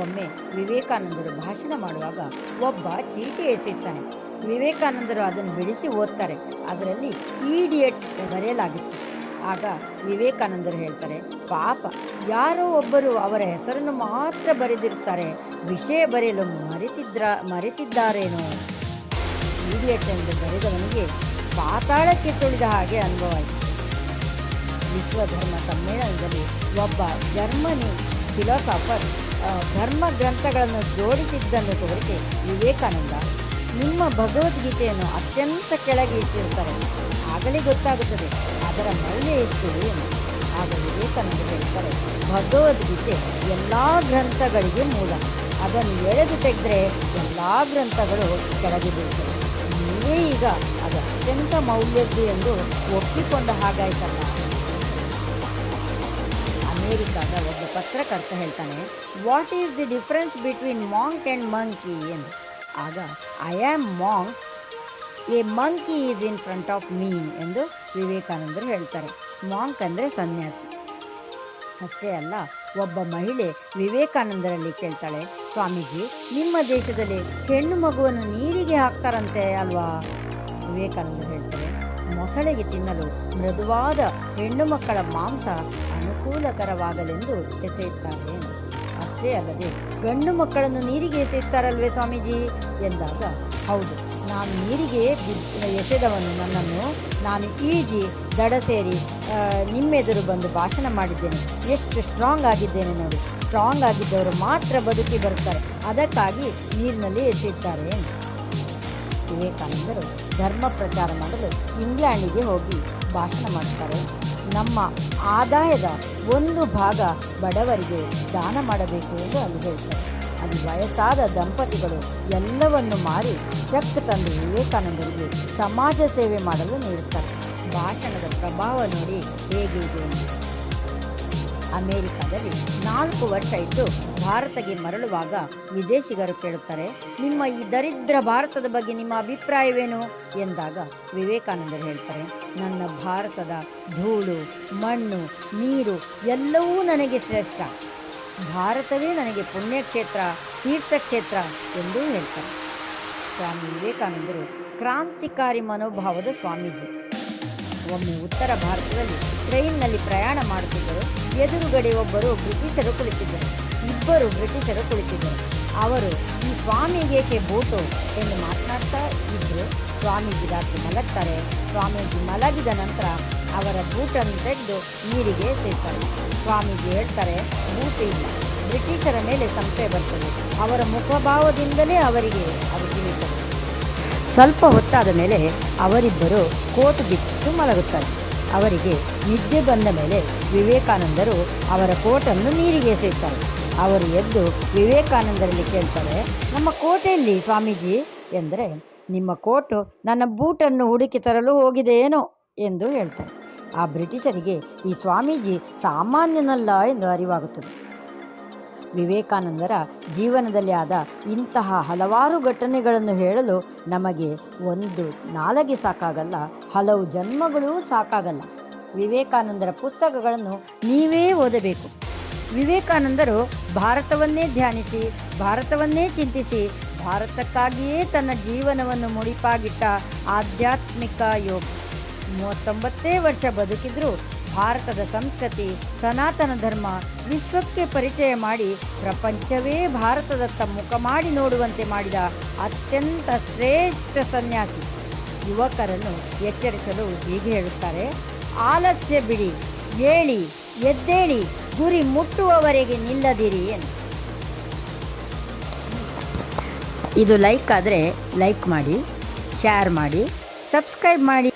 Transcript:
ಒಮ್ಮೆ ವಿವೇಕಾನಂದರು ಭಾಷಣ ಮಾಡುವಾಗ ಒಬ್ಬ ಚೀಟಿ ಎಸೆಯುತ್ತಾನೆ. ವಿವೇಕಾನಂದರು ಅದನ್ನು ಬಿಡಿಸಿ ಓದ್ತಾರೆ. ಅದರಲ್ಲಿ ಈಡಿಯಟ್ ಬರೆಯಲಾಗಿತ್ತು. ಆಗ ವಿವೇಕಾನಂದರು ಹೇಳ್ತಾರೆ, ಪಾಪ, ಯಾರೋ ಒಬ್ಬರು ಅವರ ಹೆಸರನ್ನು ಮಾತ್ರ ಬರೆದಿರುತ್ತಾರೆ. ವಿಷಯ ಬರೆಯಲು ಮರೆತಿದ್ರ, ಮರೆತಿದ್ದಾರೇನೋ? ಈಡಿಯಟ್ ಎಂದು ಬರೆದವನಿಗೆ ಪಾತಾಳಕ್ಕೆ ತುಳಿದ ಹಾಗೆ ಅನುಭವ ಆಯಿತು ವಿಶ್ವ ಧರ್ಮ ಸಮ್ಮೇಳನದಲ್ಲಿ ಒಬ್ಬ ಜರ್ಮನಿ ಫಿಲಾಸಾಫರ್ ಧರ್ಮ ಗ್ರಂಥಗಳನ್ನು ಜೋಡಿಸಿದ್ದನ್ನು ಕುರಿತು ವಿವೇಕಾನಂದ ನಿಮ್ಮ ಭಗವದ್ಗೀತೆಯನ್ನು ಅತ್ಯಂತ ಕೆಳಗೆ ಇಟ್ಟಿರ್ತಾರೆ ಆಗಲೇ ಗೊತ್ತಾಗುತ್ತದೆ ಅದರ ಮೌಲ್ಯ ಎಷ್ಟು ಎಂದು. ಆಗ ವಿವೇಕಾನಂದ ಹೇಳ್ತಾರೆ ಭಗವದ್ಗೀತೆ ಎಲ್ಲ ಗ್ರಂಥಗಳಿಗೆ ಮೂಲ. ಅದನ್ನು ಎಳೆದು ತೆಗೆದ್ರೆ ಎಲ್ಲ ಗ್ರಂಥಗಳು ಕೆಳಗೆ ಬೀಳ್ತವೆ. ನೀವೇ ಈಗ ಅದು ಅತ್ಯಂತ ಮೌಲ್ಯದ್ದು ಎಂದು ಒಪ್ಪಿಕೊಂಡ ಹಾಗಾಯ್ತಲ್ಲ. ಅಮೇರಿಕಾದ ಒಬ್ಬ ಪತ್ರಕರ್ತ ಹೇಳ್ತಾನೆ what is the difference between monk and monkey ಎಂದು. ಆಗ I am monk a monkey is in front of me ಎಂದು ವಿವೇಕಾನಂದರು ಹೇಳ್ತಾರೆ. ಮಾಂಕ್ ಅಂದರೆ ಸನ್ಯಾಸಿ. ಅಷ್ಟೇ ಅಲ್ಲ, ಒಬ್ಬ ಮಹಿಳೆ ವಿವೇಕಾನಂದರಲ್ಲಿ ಕೇಳ್ತಾಳೆ, ಸ್ವಾಮೀಜಿ, ನಿಮ್ಮ ದೇಶದಲ್ಲಿ ಹೆಣ್ಣು ಮಗುವನ್ನು ನೀರಿಗೆ ಹಾಕ್ತಾರಂತೆ ಅಲ್ವಾ? ವಿವೇಕಾನಂದರು ಹೇಳ್ತಾರೆ ಮೊಸಳೆಗೆ ತಿನ್ನಲು ಮೃದುವಾದ ಹೆಣ್ಣು ಮಕ್ಕಳ ಮಾಂಸ ಅನುಕೂಲಕರವಾಗಲೆಂದು ಎಸೆಯುತ್ತಾರೆ. ಅಷ್ಟೇ ಅಲ್ಲದೆ ಗಂಡು ಮಕ್ಕಳನ್ನು ನೀರಿಗೆ ಎಸೆಯುತ್ತಾರಲ್ವೇ ಸ್ವಾಮೀಜಿ? ಎಂದಾಗ, ಹೌದು, ನಾನು ನೀರಿಗೆ ಎಸೆದವನು, ನನ್ನನ್ನು ನಾನು ಈಜಿ ದಡ ಸೇರಿ ನಿಮ್ಮೆದುರು ಬಂದು ಭಾಷಣ ಮಾಡಿದ್ದೇನೆ. ಎಷ್ಟು ಸ್ಟ್ರಾಂಗ್ ಆಗಿದ್ದೇನೆ ನೋಡಿ. ಸ್ಟ್ರಾಂಗ್ ಆಗಿದ್ದವರು ಮಾತ್ರ ಬದುಕಿ ಬರುತ್ತಾರೆ. ಅದಕ್ಕಾಗಿ ನೀರಿನಲ್ಲಿ ಎಸೆಯುತ್ತಾರೆ. ವಿವೇಕಾನಂದರು ಧರ್ಮ ಪ್ರಚಾರ ಮಾಡಲು ಇಂಗ್ಲೆಂಡಿಗೆ ಹೋಗಿ ಭಾಷಣ ಮಾಡ್ತಾರೆ ನಮ್ಮ ಆದಾಯದ ಒಂದು ಭಾಗ ಬಡವರಿಗೆ ದಾನ ಮಾಡಬೇಕು ಎಂದು ಅಲ್ಲಿ ಹೇಳ್ತಾರೆ ಅಲ್ಲಿ ವಯಸ್ಸಾದ ದಂಪತಿಗಳು ಎಲ್ಲವನ್ನು ಮಾರಿ ಚೆಕ್ ತಂದು ವಿವೇಕಾನಂದರಿಗೆ ಸಮಾಜ ಸೇವೆ ಮಾಡಲು ನೀಡುತ್ತಾರೆ ಭಾಷಣದ ಪ್ರಭಾವ ನೋಡಿ ಹೇಗಿದೆ. ಅಮೇರಿಕಾದಲ್ಲಿ ನಾಲ್ಕು ವರ್ಷ ಇದ್ದು ಭಾರತಕ್ಕೆ ಮರಳುವಾಗ ವಿದೇಶಿಗರು ಕೇಳುತ್ತಾರೆ, ನಿಮ್ಮ ಈ ದರಿದ್ರ ಭಾರತದ ಬಗ್ಗೆ ನಿಮ್ಮ ಅಭಿಪ್ರಾಯವೇನು? ಎಂದಾಗ ವಿವೇಕಾನಂದರು ಹೇಳ್ತಾರೆ, ನನ್ನ ಭಾರತದ ಧೂಳು, ಮಣ್ಣು, ನೀರು ಎಲ್ಲವೂ ನನಗೆ ಶ್ರೇಷ್ಠ. ಭಾರತವೇ ನನಗೆ ಪುಣ್ಯಕ್ಷೇತ್ರ, ತೀರ್ಥಕ್ಷೇತ್ರ ಎಂದೂ ಹೇಳ್ತಾರೆ. ಸ್ವಾಮಿ ವಿವೇಕಾನಂದರು, ಕ್ರಾಂತಿಕಾರಿ ಮನೋಭಾವದ ಸ್ವಾಮೀಜಿ. ಒಮ್ಮೆ ಉತ್ತರ ಭಾರತದಲ್ಲಿ ಟ್ರೈನ್ನಲ್ಲಿ ಪ್ರಯಾಣ ಮಾಡುತ್ತಿದ್ದರು. ಎದುರುಗಡೆ ಒಬ್ಬರು ಬ್ರಿಟಿಷರು ಕುಳಿತಿದ್ದರು. ಇಬ್ಬರು ಬ್ರಿಟಿಷರು ಕುಳಿತಿದ್ದರು. ಅವರು, ಈ ಸ್ವಾಮಿಗೇಕೆ ಬೋಟು? ಎಂದು ಮಾತನಾಡ್ತಾ ಇದ್ದರು. ಸ್ವಾಮೀಜಿ ರಾತ್ರಿ ಮಲಗ್ತಾರೆ. ಸ್ವಾಮೀಜಿ ಮಲಗಿದ ನಂತರ ಅವರ ಬೂಟನ್ನು ತೆಗೆದು ನೀರಿಗೆ ಸೇರ್ತಾರೆ. ಸ್ವಾಮೀಜಿ ಹೇಳ್ತಾರೆ, ಬೂಟು ಇಲ್ಲ. ಬ್ರಿಟಿಷರ ಮೇಲೆ ಸಂಶಯ ಬರ್ತದೆ. ಅವರ ಮುಖಭಾವದಿಂದಲೇ ಅವರಿಗೆ ಅದು ಸ್ವಲ್ಪ ಹೊತ್ತಾದ ಮೇಲೆ ಅವರಿಬ್ಬರು ಕೋಟ್ ಬಿಚ್ಚಿಟ್ಟು ಮಲಗುತ್ತಾರೆ. ಅವರಿಗೆ ನಿದ್ದೆ ಬಂದ ಮೇಲೆ ವಿವೇಕಾನಂದರು ಅವರ ಕೋಟನ್ನು ನೀರಿಗೆ ಎಸೆಯುತ್ತಾರೆ. ಅವರು ಎದ್ದು ವಿವೇಕಾನಂದರಲ್ಲಿ ಕೇಳ್ತಾರೆ, ನಮ್ಮ ಕೋಟೆಯಲ್ಲಿ ಸ್ವಾಮೀಜಿ? ಎಂದರೆ, ನಿಮ್ಮ ಕೋಟು ನನ್ನ ಬೂಟನ್ನು ಹುಡುಕಿ ತರಲು ಹೋಗಿದೆಯೇನೋ? ಎಂದು ಹೇಳ್ತಾರೆ. ಆ ಬ್ರಿಟಿಷರಿಗೆ ಈ ಸ್ವಾಮೀಜಿ ಸಾಮಾನ್ಯನಲ್ಲ ಎಂದು ಅರಿವಾಗುತ್ತದೆ. ವಿವೇಕಾನಂದರ ಜೀವನದಲ್ಲಿ ಆದ ಇಂತಹ ಹಲವಾರು ಘಟನೆಗಳನ್ನು ಹೇಳಲು ನಮಗೆ ಒಂದು ನಾಲಗೆ ಸಾಕಾಗಲ್ಲ, ಹಲವು ಜನ್ಮಗಳೂ ಸಾಕಾಗಲ್ಲ. ವಿವೇಕಾನಂದರ ಪುಸ್ತಕಗಳನ್ನು ನೀವೇ ಓದಬೇಕು. ವಿವೇಕಾನಂದರು ಭಾರತವನ್ನೇ ಧ್ಯಾನಿಸಿ, ಭಾರತವನ್ನೇ ಚಿಂತಿಸಿ, ಭಾರತಕ್ಕಾಗಿಯೇ ತನ್ನ ಜೀವನವನ್ನು ಮುಡಿಪಾಗಿಟ್ಟ ಆಧ್ಯಾತ್ಮಿಕ ಯೋಗ. ಮೂವತ್ತೊಂಬತ್ತೇ ವರ್ಷ ಬದುಕಿದ್ರು ಭಾರತದ ಸಂಸ್ಕೃತಿ, ಸನಾತನ ಧರ್ಮ ವಿಶ್ವಕ್ಕೆ ಪರಿಚಯ ಮಾಡಿ ಪ್ರಪಂಚವೇ ಭಾರತದತ್ತ ಮುಖ ಮಾಡಿ ನೋಡುವಂತೆ ಮಾಡಿದ ಅತ್ಯಂತ ಶ್ರೇಷ್ಠ ಸನ್ಯಾಸಿ. ಯುವಕರನ್ನು ಎಚ್ಚರಿಸಲು ಹೀಗೆ ಹೇಳುತ್ತಾರೆ, ಆಲಸ್ಯ ಬಿಡಿ, ಏಳಿ, ಎದ್ದೇಳಿ, ಗುರಿ ಮುಟ್ಟುವವರೆಗೆ ನಿಲ್ಲದಿರಿ ಎಂದು ಇದು ಲೈಕ್ ಆದರೆ ಲೈಕ್ ಮಾಡಿ, ಶೇರ್ ಮಾಡಿ, ಸಬ್ಸ್ಕ್ರೈಬ್ ಮಾಡಿ.